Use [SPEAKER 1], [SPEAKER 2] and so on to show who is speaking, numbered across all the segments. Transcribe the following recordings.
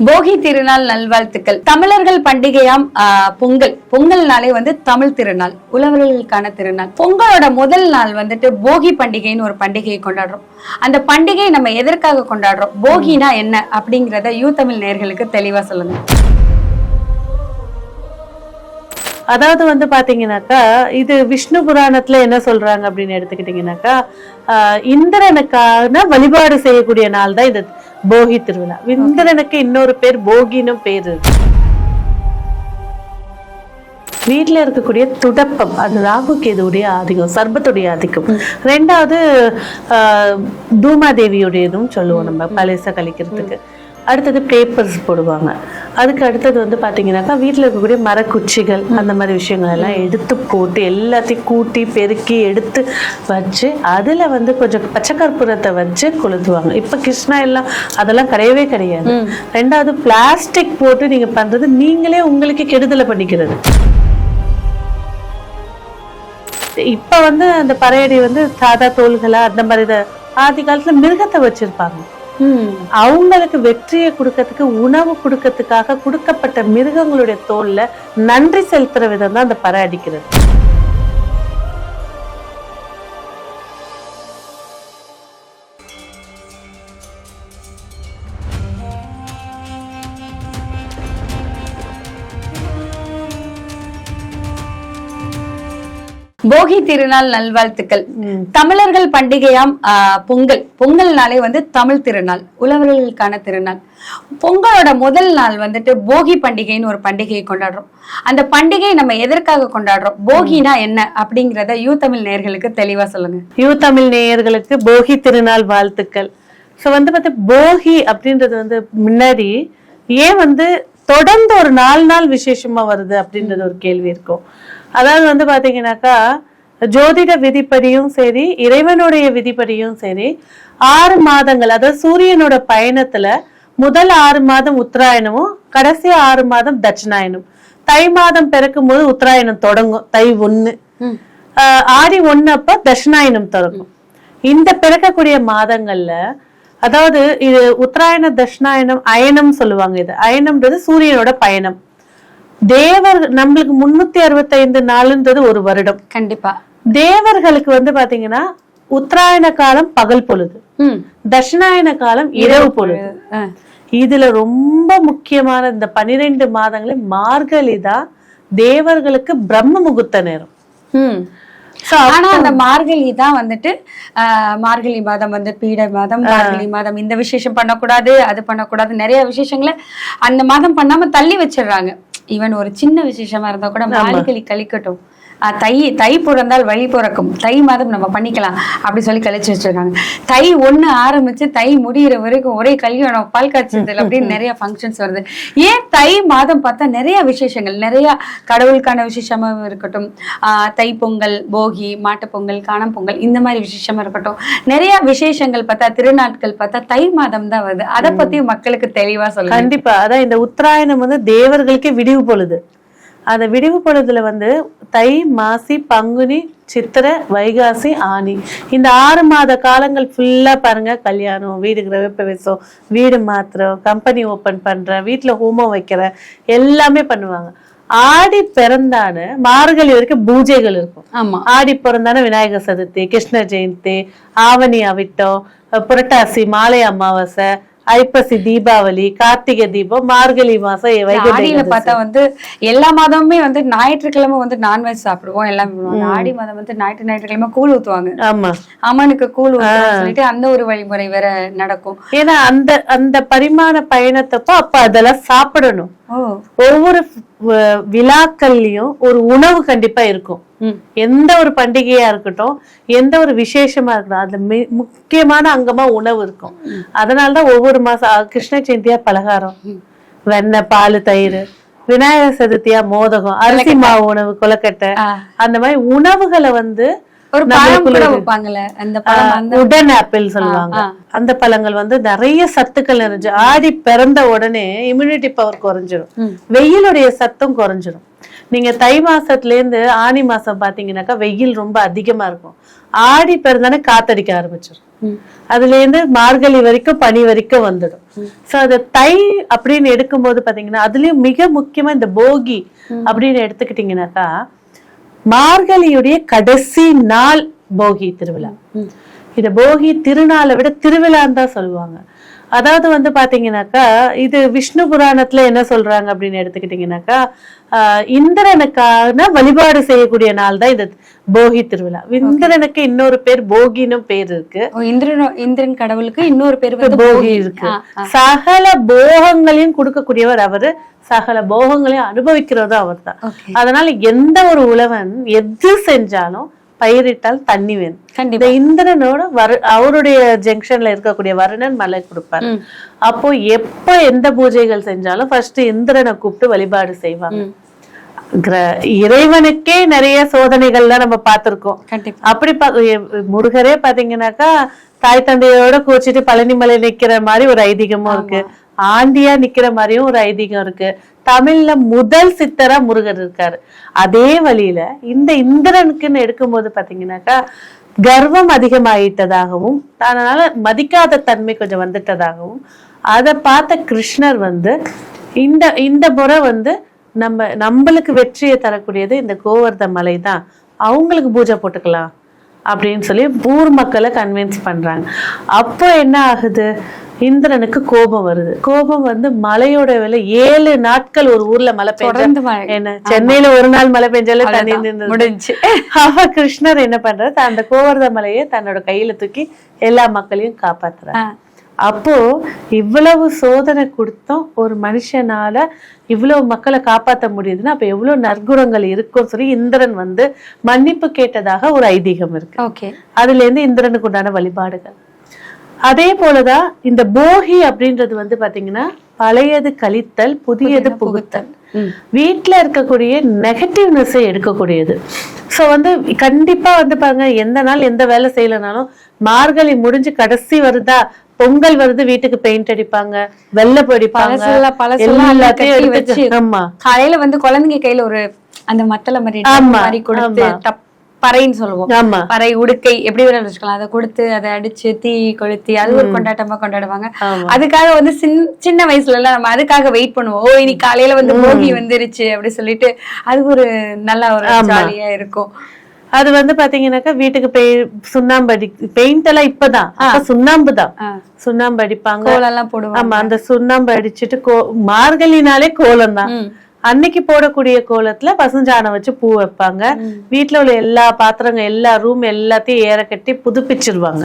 [SPEAKER 1] போகி திருநாள் நல்வாழ்த்துக்கள். தமிழர்கள் பண்டிகையாம் ஆஹ், பொங்கல். பொங்கல்னாலே வந்து தமிழ் திருநாள் உழவர்களுக்கான திருநாள். பொங்கலோட முதல் நாள் வந்துட்டு போகி பண்டிகைன்னு ஒரு பண்டிகையை கொண்டாடுறோம். அந்த பண்டிகையை நம்ம எதற்காக கொண்டாடுறோம்? போகினா என்ன அப்படிங்கறத யூ தமிழ் நேர்களுக்கு தெளிவா சொல்லுங்க.
[SPEAKER 2] அதாவது வந்து பாத்தீங்கன்னாக்கா இது விஷ்ணு புராணத்துல என்ன சொல்றாங்க அப்படின்னு எடுத்துக்கிட்டீங்கன்னாக்கா ஆஹ் இந்திரனுக்கான வழிபாடு செய்யக்கூடிய நாள் தான் இது போகி திருவிழா. இந்திரனுக்கு இன்னொரு பேர் போகினும் பேர் இருக்கு. வீட்ல இருக்கக்கூடிய துடப்பம் அது ராகு கேதுவுடைய ஆதிக்கம் சர்பத்துடைய ஆதிக்கம். ரெண்டாவது ஆஹ் தூமாதேவியுடையதும் சொல்லுவோம் நம்ம பழச கழிக்கிறதுக்கு. அடுத்தது பேப்பர்ஸ் போடுவாங்க. அதுக்கு அடுத்தது வந்து பாத்தீங்கன்னாக்கா வீட்டில் இருக்கக்கூடிய மரக்குச்சிகள் அந்த மாதிரி விஷயங்கள் எல்லாம் எடுத்து போட்டு எல்லாத்தையும் கூட்டி பெருக்கி எடுத்து வச்சு அதில் வந்து கொஞ்சம் பச்சைக்கற்பூரத்தை வச்சு கொளுத்துவாங்க. இப்போ கிருஷ்ணா எல்லாம் அதெல்லாம் கிடையவே கிடையாது. ரெண்டாவது பிளாஸ்டிக் போட்டு நீங்க பண்றது நீங்களே உங்களுக்கு கெடுதலை பண்ணிக்கிறது. இப்ப வந்து அந்த பறையடி வந்து சாதா தோள்களா அந்த மாதிரி ஆதி காலத்துல மிருகத்தை வச்சிருப்பாங்க. அவங்களுக்கு வெற்றியை கொடுக்கறதுக்கு உணவு கொடுக்கறதுக்காக கொடுக்கப்பட்ட மிருகங்களுடைய தோல்ல நன்றி செலுத்துற விதம் தான் அந்த பறை அடிக்கிறது.
[SPEAKER 1] போகி திருநாள் நல்வாழ்த்துக்கள். தமிழர்கள் பண்டிகையாம் ஆஹ், பொங்கல். பொங்கல்னாலே வந்து தமிழ் திருநாள் உழவர்களுக்கான திருநாள். பொங்கலோட முதல் நாள் வந்துட்டு போகி பண்டிகைன்னு ஒரு பண்டிகையை கொண்டாடுறோம். அந்த பண்டிகை நம்ம எதற்காக கொண்டாடுறோம்? போகினா என்ன? அப்படிங்கறத யூ தமிழ் நேயர்களுக்கு தெளிவா சொல்லுங்க.
[SPEAKER 2] யூ தமிழ் நேயர்களுக்கு போகி திருநாள் வாழ்த்துக்கள். ஸோ வந்து பார்த்தா போகி அப்படின்றது வந்து முன்னாடி ஏன் வந்து தொடர்ந்து ஒரு நாலு நாள் விசேஷமா வருது அப்படின்றது ஒரு கேள்வி இருக்கும். அதாவது வந்து பாத்தீங்கன்னாக்கா ஜோதிட விதிப்படியும் சரி இறைவனுடைய விதிப்படியும் சரி ஆறு மாதங்கள் அதாவது சூரியனோட பயணத்துல முதல் ஆறு மாதம் உத்தராயணமும் கடைசி ஆறு மாதம் தட்சிணாயனம் தை மாதம் பிறக்கும் போது உத்தராயணம் தொடங்கும் தை ஒண்ணு. ஆஹ் ஆடி ஒண்ணு அப்ப தட்சிணாயனம் தொடங்கும். இந்த பிறக்கக்கூடிய மாதங்கள்ல அதாவது இது உத்தராயண தட்சிணாயனம் அயனம் சொல்லுவாங்க இது. அயனம்ன்றது சூரியனோட பயணம். தேவர் நம்மளுக்கு முன்னூத்தி அறுபத்தைந்து நாளுன்றது ஒரு வருடம்.
[SPEAKER 1] கண்டிப்பா.
[SPEAKER 2] தேவர்களுக்கு வந்து பாத்தீங்கன்னா உத்தராயண காலம் பகல் பொழுது. தட்சிணாயன காலம் இரவு பொழுது. இதுல ரொம்ப முக்கியமான இந்த பனிரெண்டு மாதங்களே மார்கழி தான் தேவர்களுக்கு பிரம்ம முகூர்த்த நேரம்.
[SPEAKER 1] ஆனா அந்த மார்கழி தான் வந்துட்டு மார்கழி மாதம் வந்து பீட மாதம் மார்கழி மாதம் இந்த விசேஷம் பண்ணக்கூடாது அது பண்ணக்கூடாது நிறைய விசேஷங்களை அந்த மாதம் பண்ணாம தள்ளி வச்சிடுறாங்க. ஈவன் ஒரு சின்ன விசேஷமா இருந்தா கூட மார்கழி கழிக்கட்டும். தை தை பிறந்தால் வழி பிறக்கும். தை மாதம் நம்ம பண்ணிக்கலாம் அப்படி சொல்லி கழிச்சு வச்சிருக்காங்க. தை ஒண்ணு ஆரம்பிச்சு தை முடியிற வரைக்கும் ஒரே கல்யாணம் பால் காய்ச்சல் அப்படின்னு நிறைய ஃபங்க்ஷன்ஸ் வருது. ஏன் தை மாதம் பார்த்தா நிறைய விசேஷங்கள் நிறைய கடவுளுக்கான விசேஷமா இருக்கட்டும் ஆஹ் தை பொங்கல் போகி மாட்டுப் பொங்கல் காணும் பொங்கல் இந்த மாதிரி விசேஷமா இருக்கட்டும். நிறைய விசேஷங்கள் பார்த்தா திருநாட்கள் பார்த்தா தை மாதம் தான் வருது. அதை பத்தி மக்களுக்கு தெளிவா சொல்லுங்க.
[SPEAKER 2] கண்டிப்பா. அதான் இந்த உத்தராயணம் வந்து தேவர்களுக்கே விடிவு பொழுது. அந்த விடிவு பொழுதுல வந்து தை மாசி பங்குனி சித்திரை வைகாசி ஆனி. இந்த ஆறு மாத காலங்கள் ஃபுல்லா பாருங்க கல்யாணம் வீடு கிரகப்பிரவேசம் வீடு மாத்திரம் கம்பெனி ஓபன் பண்றேன் வீட்டுல ஹோமம் வைக்கிறேன் எல்லாமே பண்ணுவாங்க. ஆடி பிறந்தான மார்கழி வரைக்கும் பூஜைகள் இருக்கும்.
[SPEAKER 1] ஆமா.
[SPEAKER 2] ஆடி பிறந்தான விநாயகர் சதுர்த்தி கிருஷ்ண ஜெயந்தி ஆவணி அவிட்டம் புரட்டாசி மாலை அமாவாசை ஐப்பசி தீபாவளி கார்த்திகை தீபம் மார்கழி மாசம்
[SPEAKER 1] ஆடியில. பார்த்தா வந்து எல்லா மாதமுமே வந்து ஞாயிற்றுக்கிழமை வந்து நான்வெஜ் சாப்பிடுவோம் எல்லாம் ஆடி மாதம் வந்து ஞாயிற்று ஞாயிற்றுக்கிழமை கூழ் ஊத்துவாங்க.
[SPEAKER 2] ஆமா.
[SPEAKER 1] அம்மனுக்கு கூழ் சொல்லிட்டு அந்த ஒரு வழிமுறை வேற நடக்கும்.
[SPEAKER 2] ஏன்னா அந்த அந்த பரிமாண பயணத்தப்போ அப்ப அதெல்லாம் சாப்பிடணும். ஒவ்வொரு விழாக்கள்லயும் ஒரு உணவு கண்டிப்பா இருக்கும். எந்த ஒரு பண்டிகையா இருக்கட்டும் எந்த ஒரு விசேஷமா இருக்கட்டும் அதுல முக்கியமான அங்கமா உணவு இருக்கும். அதனாலதான் ஒவ்வொரு மாசம் கிருஷ்ண ஜெயந்தியா பலகாரம் வெண்ணெய் பால் தயிர் விநாயகர் சதுர்த்தியா மோதகம் அரிசி மாவு உணவு கொலக்கட்டை. அந்த மாதிரி உணவுகளை வந்து
[SPEAKER 1] ஒரு பழம் கூட வைப்பாங்கல்ல? அந்த பழம்
[SPEAKER 2] உடன் ஆப்பிள் சொல்லுவாங்க. அந்த பழங்கள் வந்து நிறைய சத்துக்கள் நிறைஞ்சு ஆடி பிறந்த உடனே இம்யூனிட்டி பவர் குறைஞ்சிரும். வெயிலுடைய சத்தம் குறைஞ்சிரும். நீங்க தை மாசத்துல இருந்து ஆனி மாசம் பாத்தீங்கன்னாக்கா வெயில் ரொம்ப அதிகமா இருக்கும். ஆடி பிறந்தானே காத்தடிக்க ஆரம்பிச்சிடும் அதுல இருந்து மார்கழி வரைக்கும் பனி வரைக்கும் வந்துடும். சோ அது தை அப்படின்னு எடுக்கும்போது பாத்தீங்கன்னா அதுலயும் மிக முக்கியமா இந்த போகி அப்படின்னு எடுத்துக்கிட்டீங்கன்னாக்கா மார்கழியுடைய கடைசி நாள் போகி திருவிழா. இத போகி திருநாளை விட திருவிழான்னு தான் சொல்லுவாங்க. அதாவது வந்து பாத்தீங்கன்னாக்கா இது விஷ்ணு புராணத்துல என்ன சொல்றாங்க அப்படின்னு எடுத்துக்கிட்டீங்கன்னாக்கா இந்திரனுக்கான வழிபாடு செய்யக்கூடிய நாள் தான் இது போகி திருவிழா. இந்திரனுக்கு இன்னொரு பேர் போகின்னு பேர் இருக்கு.
[SPEAKER 1] இந்திரன் இந்திரன் கடவுளுக்கு இன்னொரு பேர்
[SPEAKER 2] போகி இருக்கு. சகல போகங்களையும் கொடுக்கக்கூடியவர் அவரு. சகல போகங்களையும் அனுபவிக்கிறதும் அவர்தான்.
[SPEAKER 1] ஓகே.
[SPEAKER 2] அதனால எந்த ஒரு உழவன் எது செஞ்சாலும் பயிரிட்டால் தண்ணி வேணும். இந்த இந்திரனோட வரு அவருடைய ஜங்ஷன்ல இருக்கக்கூடிய வருணன் மலை கொடுப்பாரு. அப்போ எப்ப எந்த பூஜைகள் செஞ்சாலும் ஃபர்ஸ்ட் இந்திரனை கூப்பிட்டு வழிபாடு செய்வாங்க. இறைவனுக்கே நிறைய சோதனைகள்லாம் நம்ம பார்த்திருக்கோம். அப்படி முருகரே பாத்தீங்கன்னாக்கா தாய் தந்தையோட கோச்சிட்டு பழனி மலை நிக்கிற மாதிரி ஒரு ஐதீகமும் இருக்கு. ஆண்டியா நிக்கிற மாதிரியும் ஒரு ஐதீகம் இருக்கு. தமிழ்ல முதல் சித்தரா முருகர் இருக்காரு. அதே வழியில இந்த இந்திரனுக்குன்னு எடுக்கும்போது பாத்தீங்கன்னாக்கா கர்வம் அதிகமாயிட்டதாகவும் அதனால மதிக்காத தன்மை கொஞ்சம் வந்துட்டதாகவும் அதை பார்த்த கிருஷ்ணர் வந்து இந்த இந்த முறை வந்து நம்ம நம்மளுக்கு வெற்றியை தரக்கூடியது இந்த கோவர்த மலை தான். அவங்களுக்கு பூஜை போட்டுக்கலாம் அப்படின்னு சொல்லி ஊர் மக்களை கன்வின்ஸ் பண்றாங்க. அப்போ என்ன ஆகுது? இந்திரனுக்கு கோபம் வருது. கோபம் வந்து மலையோட விலை ஏழு நாட்கள் ஒரு ஊர்ல மழை பெய்ஞ்சா. என்ன சென்னையில ஒரு நாள் மழை பெஞ்சாலே தண்ணி. நின்று
[SPEAKER 1] முடிஞ்சுச்சு
[SPEAKER 2] அவ கிருஷ்ணர் என்ன பண்றாரு? அந்த கோவர்த மலையை தன்னோட கையில தூக்கி எல்லா மக்களையும் காப்பாத்துறாரு. அப்போ இவ்வளவு சோதனை கொடுத்தும் ஒரு மனுஷனால இவ்வளவு மக்களை காப்பாத்த முடியுதுன்னா அப்ப எவ்வளவு நற்குணங்கள் இருக்கும்னு சொல்லி இந்திரன் வந்து மன்னிப்பு கேட்டதாக ஒரு ஐதீகம் இருக்கு.
[SPEAKER 1] ஓகே.
[SPEAKER 2] அதுல இருந்து இந்திரனுக்கு உண்டான வழிபாடுகள். அதே போலதான் இந்த போகி அப்படின்றது வந்து பாத்தீங்கன்னா பழையது கழித்தல் புதியது புகுத்தல்.
[SPEAKER 1] ம்.
[SPEAKER 2] வீட்ல இருக்கக்கூடிய நெகட்டிவ்னஸை எடுக்கக்கூடியது. சோ வந்து கண்டிப்பா வந்து பாருங்க எந்த நாள் எந்த வேலை செய்யலனாலும் மார்கழி முடிஞ்சு கடைசி வருதா பொங்கல் வருது வீட்டுக்கு பெயிண்ட் அடிப்பாங்க வெள்ளை படிப்பாங்க ஆமா.
[SPEAKER 1] காலையில வந்து குழந்தைங்க கையில ஒரு அந்த மத்தள மாதிரி கொடுத்து பறைன்னு சொல்லுவோம். பறை உடுக்கை எப்படி வேணாலும் வச்சுக்கலாம். அதை கொடுத்து அதை அடிச்சு தீ கொளுத்தி அது ஒரு கொண்டாட்டமா கொண்டாடுவாங்க. அதுக்காக வந்து சின்- சின்ன வயசுல எல்லாம் நம்ம அதுக்காக வெயிட் பண்ணுவோம். ஓ இன்னைக்கு காலையில வந்து போகி வந்துருச்சு அப்படி சொல்லிட்டு அது ஒரு நல்ல ஒரு ஜாலியா இருக்கும்.
[SPEAKER 2] அது வந்து பாத்தீங்கன்னாக்கா வீட்டுக்கு பெய் சுண்ணாம்பு அடி பெயிண்ட் எல்லாம் இப்பதான். சுண்ணாம்பு தான். சுண்ணாம்பு அடிப்பாங்க.
[SPEAKER 1] கோலெல்லாம் போடுவாங்க.
[SPEAKER 2] ஆமா அந்த சுண்ணாம்பு அடிச்சிட்டு கோ மார்கழினாலே கோலம் தான். அன்னைக்கு போடக்கூடிய கோலத்துல பசுஞ்சாணம் வச்சு பூ வைப்பாங்க. வீட்ல உள்ள எல்லா பாத்திரங்கள் எல்லா ரூம் எல்லாத்தையும் ஏற கட்டி புதுப்பிச்சிருவாங்க.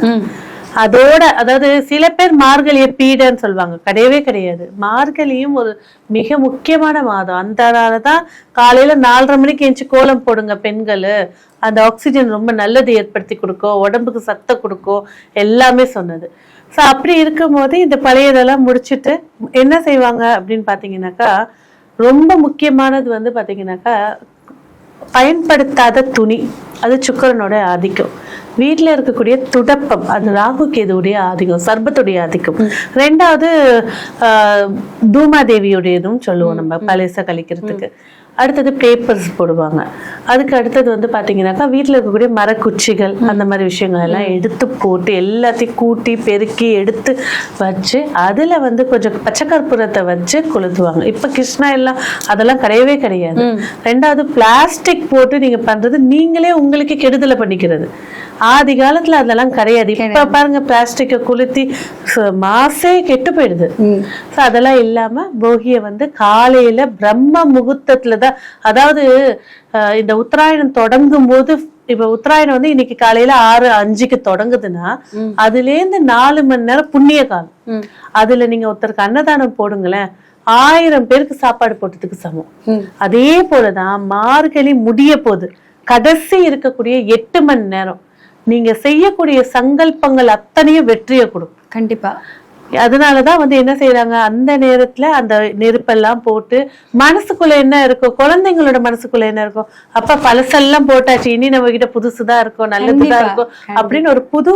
[SPEAKER 2] அதோட அதாவது சில பேர் மார்கழிய பீடன்னு சொல்லுவாங்க. கிடையவே கிடையாது. மார்கழியும் ஒரு மிக முக்கியமான மாதம். அந்த தான் காலையில நாலரை மணிக்கு எந்திச்சு கோலம் போடுங்க பெண்கள். அந்த ஆக்சிஜன் ரொம்ப நல்லது ஏற்படுத்தி கொடுக்கும். உடம்புக்கு சத்தை கொடுக்கும். எல்லாமே சொன்னது. ஸோ அப்படி இருக்கும்போது இந்த பழையதெல்லாம் முடிச்சிட்டு என்ன செய்வாங்க அப்படின்னு பார்த்தீங்கன்னாக்கா ரொம்ப முக்கியமானது வந்து பார்த்தீங்கன்னாக்கா பயன்படுத்தாத துணி. அது சுக்கரனோட ஆதிக்கம். வீட்டில் இருக்கக்கூடிய துடப்பம் அது ராகு கேதுவுடைய ஆதிக்கம் சர்பத்துடைய ஆதிக்கம். ரெண்டாவது ஆஹ், தூமாதேவியுடையதும் சொல்லுவோம் நம்ம பழச கழிக்கிறதுக்கு. அடுத்தது பேப்பர்ஸ் போடுவாங்க. அதுக்கு அடுத்தது வந்து பாத்தீங்கன்னாக்கா வீட்டில் இருக்கக்கூடிய மரக்குச்சிகள் அந்த மாதிரி விஷயங்கள் எல்லாம் எடுத்து போட்டு எல்லாத்தையும் கூட்டி பெருக்கி எடுத்து வச்சு அதுல வந்து கொஞ்சம் பச்சை கற்பூரத்தை வச்சு கொளுத்துவாங்க. இப்ப கிருஷ்ணா எல்லாம் அதெல்லாம் கிடையவே கிடையாது. ரெண்டாவது பிளாஸ்டிக் போட்டு நீங்க பண்றது நீங்களே உங்களுக்கு கெடுதலை பண்ணிக்கிறது. ஆதி காலத்துல அதெல்லாம் கிடையாது. இப்ப பாருங்க பிளாஸ்டிக்கை கொளுத்தி மாசே கெட்டு போயிடுது. ஸோ அதெல்லாம் இல்லாம போகியை வந்து காலையில பிரம்ம முகூர்த்தத்துல தான் அதாவது இந்த உத்தராயணம் தொடங்கும் போது இப்ப உத்தராயணம் வந்து இன்னைக்கு காலையில ஆறு அஞ்சுக்கு தொடங்குதுன்னா அதுல இருந்து நாலு மணி நேரம் புண்ணிய காலம். அதுல நீங்க ஒருத்தருக்கு அன்னதானம் போடுங்களேன் ஆயிரம் பேருக்கு சாப்பாடு போட்டதுக்கு சமம். அதே போலதான் மார்கழி முடிய போகுது கடைசி இருக்கக்கூடிய எட்டு மணி நேரம் நீங்க செய்யக்கூடிய சங்கல்பங்கள் அத்தனையும் வெற்றியை கொடுக்கும்.
[SPEAKER 1] கண்டிப்பா.
[SPEAKER 2] அதனாலதான் வந்து என்ன செய்யறாங்க அந்த நேரத்துல அந்த நெருப்பெல்லாம் போட்டு மனசுக்குள்ள என்ன இருக்கும் குழந்தைங்களோட மனசுக்குள்ள என்ன இருக்கும் அப்ப பழசெல்லாம் போட்டாச்சு இனி நம்ம கிட்ட புதுசுதான் இருக்கும் நல்லதுதான் இருக்கும் அப்படின்னு ஒரு புது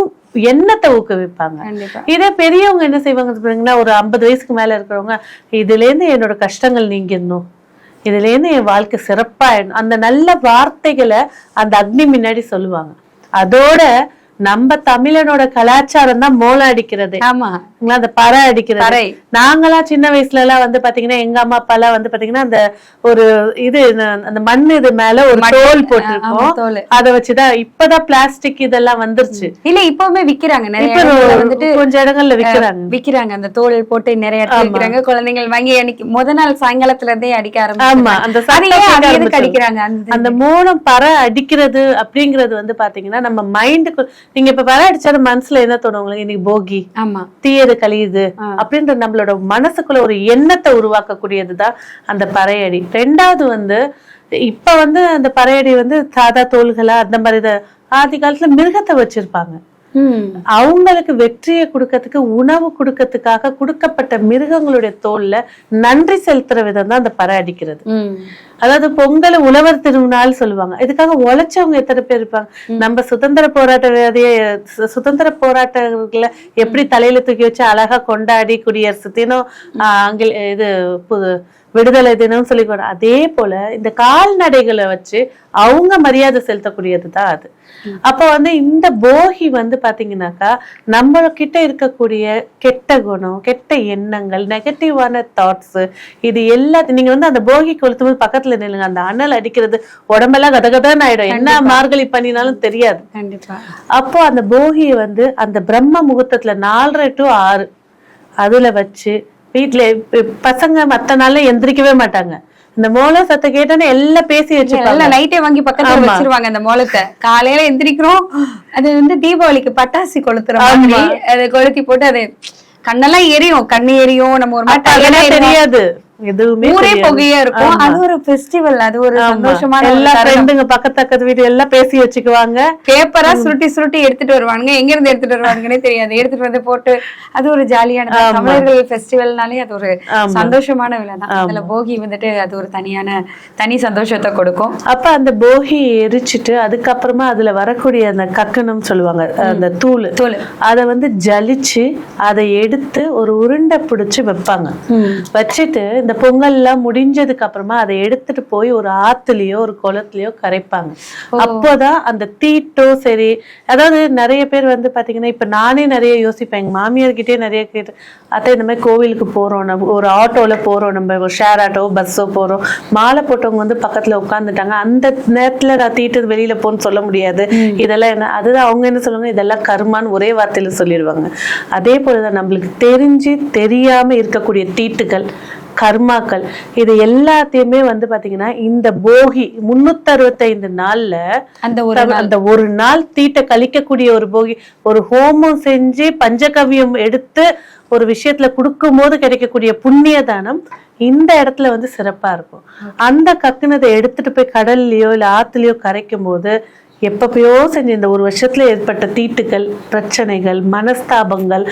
[SPEAKER 2] எண்ணத்தை ஊக்குவிப்பாங்க. இதே பெரியவங்க என்ன செய்வாங்க பாத்தீங்கன்னா ஒரு ஐம்பது வயசுக்கு மேல இருக்கிறவங்க இதுல இருந்து என்னோட கஷ்டங்கள் நீங்கிடணும். இதுல இருந்து என் வாழ்க்கை சிறப்பா அந்த நல்ல வார்த்தைகளை அந்த அக்னி முன்னாடி சொல்லுவாங்க. அதோட நம்ம தமிழனோட கலாச்சாரம் தான் மோளம் அடிக்கிறது
[SPEAKER 1] ஆமா.
[SPEAKER 2] அந்த பறை அடிக்கிறது.
[SPEAKER 1] பறை.
[SPEAKER 2] நாங்களாம் சின்ன வயசுல எல்லாம் வந்து பாத்தீங்கன்னா எங்க அம்மா அப்பா எல்லாம் வந்து பாத்தீங்கன்னா அந்த ஒரு இது அந்த மண் இது மேல ஒரு தோல் போட்டிருக்கோம். அத வச்சுதான் இப்பதான் பிளாஸ்டிக் இதெல்லாம் வந்துருச்சு.
[SPEAKER 1] இல்ல இப்பவுமே விக்கிறாங்க. நிறைய வந்துட்டு
[SPEAKER 2] கொஞ்சம் இடங்கள்ல விக்கிறாங்க.
[SPEAKER 1] விக்கிறாங்க. அந்த தோல் போட்டு நிறைய இடத்துல விக்கிறாங்க. குழந்தைகள் வாங்கி அன்னைக்கு முத நாள் சாயங்காலத்துல இருந்தே அடிக்க
[SPEAKER 2] ஆமா அந்த.
[SPEAKER 1] அடிக்கிறாங்க? அந்த
[SPEAKER 2] மூலம் பறை அடிக்கிறது அப்படிங்கிறது வந்து பாத்தீங்கன்னா நம்ம மைண்டுக்கு நீங்க இப்ப பறை அடிச்சா மனசுல என்ன தோணும் உங்களுக்கு? இன்னைக்கு போகி.
[SPEAKER 1] ஆமா.
[SPEAKER 2] தீயது கழியுது அப்படின்ற நம்மளோட மனசுக்குள்ள ஒரு எண்ணத்தை உருவாக்கக்கூடியதுதான் அந்த பறையடி. ரெண்டாவது வந்து இப்ப வந்து அந்த பறையடி வந்து சாதா தோள்களா அந்த மாதிரி ஆதி காலத்துல மிருகத்தை வச்சிருப்பாங்க. அவங்களுக்கு வெற்றியை கொடுக்கறதுக்கு உணவு கொடுக்கறதுக்காக கொடுக்கப்பட்ட மிருகங்களுடைய தோல்ல நன்றி செலுத்துற விதம் தான் அந்த பறை அடிக்கிறது. அதாவது பொங்கல் உழவர் திருநாள் சொல்லுவாங்க. இதுக்காக உழைச்சவங்க எத்தனை பேர் இருப்பாங்க? நம்ம சுதந்திர போராட்டவாதிய சு- சுதந்திர போராட்டங்களை எப்படி தலையில தூக்கி வச்சு அழகா கொண்டாடி குடியரசு தினம் ஆங்கில இது புது விடுதலை தினம் சொல்லி அதே போல இந்த கால்நடைகளை வச்சு அவங்க மரியாதை செலுத்தக்கூடியது தான் அது. அப்ப வந்து இந்த போகி வந்து பாத்தீங்கன்னாக்கா நம்ம கிட்ட இருக்கக்கூடிய கெட்ட குணம் கெட்ட எண்ணங்கள் நெகட்டிவான தாட்ஸ் இது எல்லாத்தையும் நீங்க வந்து அந்த போகி கொளுத்தும் போது பக்கத்துல நில்லுங்க. அந்த அனல் அடிக்கிறது உடம்பெல்லாம் கதகதன்னு ஆயிடும். என்ன மார்கழி பண்ணினாலும் தெரியாது.
[SPEAKER 1] கண்டிப்பா.
[SPEAKER 2] அப்போ அந்த போகியை வந்து அந்த பிரம்ம முகூர்த்தத்துல நாலரை டு ஆறு அதுல வச்சு வீட்டுல பசங்க மத்த நாள்ல எந்திரிக்கவே மாட்டாங்க. இந்த மோளம் சத்தம் கேட்டோன்னே எல்லாம் பேசி
[SPEAKER 1] எல்லாம் நைட்டே வாங்கி பக்கத்துல வச்சிருவாங்க அந்த மோளத்தை. காலையில எந்திரிக்கிறோம் அது வந்து தீபாவளிக்கு பட்டாசு கொளுத்துற மாதிரி அதை கொளுத்தி போட்டு அது கண்ணெல்லாம் எரியும். கண்ணு எரியும். நம்ம ஒரு மாதிரி.
[SPEAKER 2] தெரியாது. எதுவுமே
[SPEAKER 1] ஊரே. புகையா இருக்கும். அது ஒரு ஃபெஸ்டிவல் அது ஒரு சந்தோஷமான
[SPEAKER 2] எல்லா. ஃப்ரெண்டுங்க பக்கத்து பக்கத்து வீடு எல்லாம் பேசி வச்சுக்குவாங்க.
[SPEAKER 1] பேப்பரா சுருட்டி சுருட்டி எடுத்துட்டு வருவாங்க எங்க இருந்து எடுத்துட்டு வருவாங்கன்னே தெரியாது. எடுத்துட்டு வந்து போட்டு அது ஒரு ஜாலியான தமிழர்கள் ஃபெஸ்டிவல்னாலே அது ஒரு சந்தோஷமான விழா தான். அதுல போகி வந்துட்டு அது ஒரு தனியான தனி சந்தோஷத்தை கொடுக்கும்.
[SPEAKER 2] அப்ப அந்த போகி எரிச்சிட்டு அதுக்கப்புறமா அதுல வரக்கூடிய அந்த கக்கனம் சொல்லுவாங்க. அந்த தூள்.
[SPEAKER 1] தூள்.
[SPEAKER 2] அத வந்து ஜலிச்சு அதை எடுத்து ஒரு உருண்டை பிடிச்சு வைப்பாங்க. வச்சுட்டு இந்த பொங்கல் எல்லாம் முடிஞ்சதுக்கு அப்புறமா அதை எடுத்துட்டு போய் ஒரு ஆத்துலயோ ஒரு குளத்துலயோ கரைப்பாங்க. அப்போதான் அந்த தீட்டோ சரி அதாவது நிறைய பேர் வந்து பாத்தீங்கன்னா இப்ப நானே நிறைய யோசிப்பேன். எங்க மாமியார் கிட்டே நிறைய கேட்டு அத்தை இந்த மாதிரி கோவிலுக்கு போறோம். நம்ம ஒரு ஆட்டோல போறோம். நம்ம ஒரு ஷேர் ஆட்டோ பஸ்ஸோ போறோம். மாலை போட்டவங்க வந்து பக்கத்துல உட்காந்துட்டாங்க அந்த நேரத்துல நான் தீட்டு வெளியில போன்னு சொல்ல முடியாது. இதெல்லாம் என்ன அதுதான் அவங்க என்ன சொல்லுவாங்க? இதெல்லாம் கருமான்னு ஒரே வார்த்தையில சொல்லிடுவாங்க. அதே போலதான் நம்மளுக்கு தெரிஞ்சு தெரியாம இருக்கக்கூடிய தீட்டுகள் கர்மாக்கள். இது எல்லாத்தையுமே வந்து பாத்தீங்கன்னா இந்த போகி முன்னூத்தி அறுபத்தைந்து நாள்ல
[SPEAKER 1] அந்த ஒரு
[SPEAKER 2] அந்த ஒரு நாள் தீட்டை கழிக்கக்கூடிய ஒரு போகி. ஒரு ஹோமம் செஞ்சு பஞ்சகவியம் எடுத்து ஒரு விஷயத்துல கொடுக்கும் போது கிடைக்கக்கூடிய புண்ணிய தானம் இந்த இடத்துல வந்து சிறப்பா இருக்கும். அந்த கக்குனதை எடுத்துட்டு போய் கடல்லயோ இல்ல ஆத்துலயோ கரைக்கும் போது எப்பப்பயோ செஞ்ச இந்த ஒரு வருஷத்துல ஏற்பட்ட தீட்டுகள் பிரச்சனைகள் மனஸ்தாபங்கள்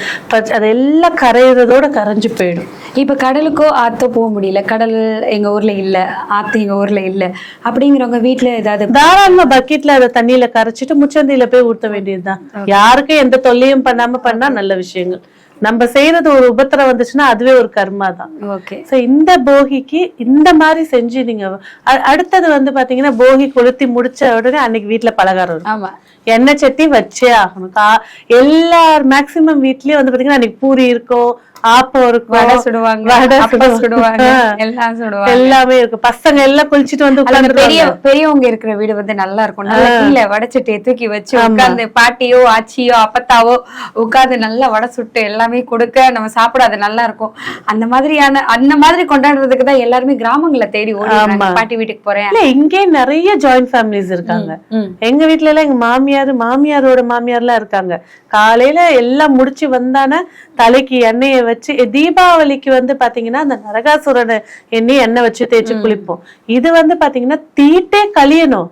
[SPEAKER 2] அதெல்லாம் கரையிறதோட கரைஞ்சு போயிடும்.
[SPEAKER 1] இப்ப கடலுக்கோ ஆத்தோ போக முடியல. கடல் எங்க ஊர்ல இல்ல. ஆத்து எங்க ஊர்ல இல்ல. அப்படிங்கிறவங்க வீட்ல ஏதாவது
[SPEAKER 2] தாராளமா பக்கெட்ல அதை தண்ணியில கரைச்சிட்டு முச்சந்தியில போய் ஊத்த வேண்டியதுதான். யாருக்கும் எந்த தொல்லையும் பண்ணாம பண்ணா நல்ல விஷயங்கள். நம்ம செய்யறது ஒரு உபத்திரம் வந்துச்சுன்னா அதுவே ஒரு கர்மா தான்
[SPEAKER 1] ஓகே.
[SPEAKER 2] சோ இந்த போகிக்கு இந்த மாதிரி செஞ்சு நீங்க அடுத்தது வந்து பாத்தீங்கன்னா போகி கொளுத்தி முடிச்ச உடனே அன்னைக்கு வீட்ல பலகாரம்
[SPEAKER 1] ஆமா.
[SPEAKER 2] எண்ணெய் சட்டி வச்சே ஆகணும். கா- எல்லா மேக்சிமம் வீட்லயும் வந்து பாத்தீங்கன்னா அன்னைக்கு பூரி இருக்கும் ஆப்பம் இருக்கும்
[SPEAKER 1] வடை சுடுவாங்க
[SPEAKER 2] வடை சுடுவாங்க.
[SPEAKER 1] எல்லாம் சுடுவாங்க.
[SPEAKER 2] எல்லாமே இருக்கு. பசங்க எல்லாம் குளிச்சிட்டு வந்து
[SPEAKER 1] பெரிய பெரியவங்க இருக்கிற வீடு வந்து நல்லா இருக்கும். நல்லா கீழே வடைச்சட்டியை தூக்கி வச்சு உட்கார்ந்து பாட்டியோ ஆச்சியோ அப்பத்தாவோ உட்கார்ந்து நல்லா வடை சுட்டு எல்லாமே கொடுக்க நம்ம சாப்பிட அது நல்லா இருக்கும். அந்த மாதிரியான அந்த மாதிரி கொண்டாடுறதுக்கு தான் எல்லாருமே கிராமங்களை தேடி ஓடி பாட்டி வீட்டுக்கு போறேன்.
[SPEAKER 2] இல்ல இங்கே நிறைய ஜாயிண்ட் ஃபேமிலிஸ் இருக்காங்க. எங்க வீட்ல எல்லாம் எங்க மாமியார் மாமியாரோட மாமியார்லாம் இருக்காங்க. காலையில எல்லாம் முடிச்சு வந்தானே தலைக்கு எண்ணெயை வச்சு தீபாவளிக்கு வந்து பாத்தீங்கன்னா அந்த நரகாசுரனை எண்ணெய் எண்ணெய் வச்சு தேய்ச்சி குளிப்போம். இது வந்து பாத்தீங்கன்னா தீட்டே கழியணும்.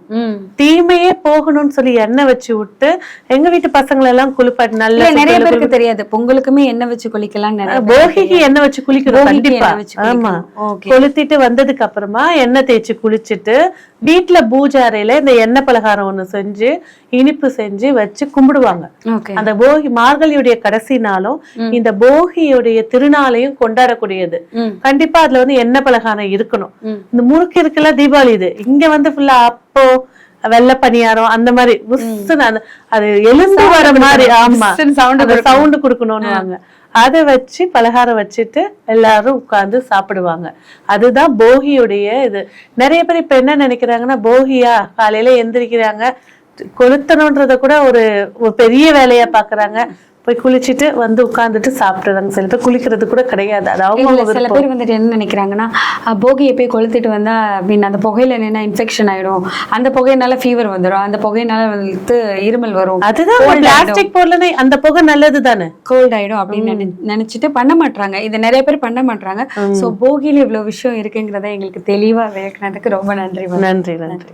[SPEAKER 2] தீமையே போகணும்னு சொல்லி எண்ணெய் வச்சு விட்டு எங்க வீட்டு பசங்களை எல்லாம் குளிப்பாட்டு நல்ல
[SPEAKER 1] நிறைய பேருக்கு தெரியாது. பொங்கலுக்குமே எண்ணெய் வச்சு குளிக்கலாம்
[SPEAKER 2] போகிக்கு எண்ணெய் வச்சு குளிக்கணும் கண்டிப்பா. ஆமா. கொளுத்திட்டு வந்ததுக்கு அப்புறமா எண்ணெய் தேய்ச்சி குளிச்சுட்டு வீட்டுல பூஜை அறையில இந்த எண்ணெய் பலகாரம் ஒண்ணு செஞ்சு இனிப்பு செஞ்சு வச்சு கும்பிடுவாங்க. அந்த போகி மார்கழியுடைய கடைசி நாளும் இந்த போகியுடைய திருநாளையும் கொண்டாடக்கூடியது. கண்டிப்பா அதுல வந்து எண்ணெய் பலகாரம் இருக்கணும். இந்த முறுக்கு இருக்குல்ல தீபாவளி இது. இங்க வந்து ஃபுல்லா அப்போ வெள்ளை பணியாரம் அந்த மாதிரி. அது எலும்பு வர மாதிரி ஆமா. அந்த சவுண்ட் கொடுக்கணும்னுவாங்க. அதை வச்சு பலகாரம் வச்சுட்டு எல்லாரும் உட்கார்ந்து சாப்பிடுவாங்க. அதுதான் போகியுடைய இது. நிறைய பேர் இப்ப என்ன நினைக்கிறாங்கன்னா போகியா? காலையில எந்திரிக்கிறாங்க. கொளுத்தணுன்றத கூட ஒரு பெரிய வேலையா பாக்குறாங்க. போய் குளிச்சிட்டு வந்து உட்கார்ந்துட்டு சாப்பிடுறாங்க. சில பேர் குளிக்கிறது கூட கிடையாது. அது அவங்க
[SPEAKER 1] சில. பேர் வந்துட்டு என்ன நினைக்கிறாங்கன்னா போகியை போய் கொளுத்திட்டு வந்தா அப்படின்னு அந்த புகையில நின்னா இன்ஃபெக்ஷன் ஆயிடும். அந்த புகையினால ஃபீவர் வந்துடும் அந்த புகையினால வந்து இருமல் வரும்.
[SPEAKER 2] அதுதான் பிளாஸ்டிக் பொருள்னா அந்த புகை நல்லது தானே?
[SPEAKER 1] கோல்ட் ஆயிடும் அப்படின்னு நினை- நினைச்சிட்டு பண்ண மாட்டாங்க இது நிறைய பேர் பண்ண மாட்டாங்க சோ போகியில இவ்வளவு விஷயம் இருக்குங்கிறத எங்களுக்கு தெளிவா விளக்குனதுக்கு ரொம்ப நன்றி.
[SPEAKER 2] நன்றி. நன்றி.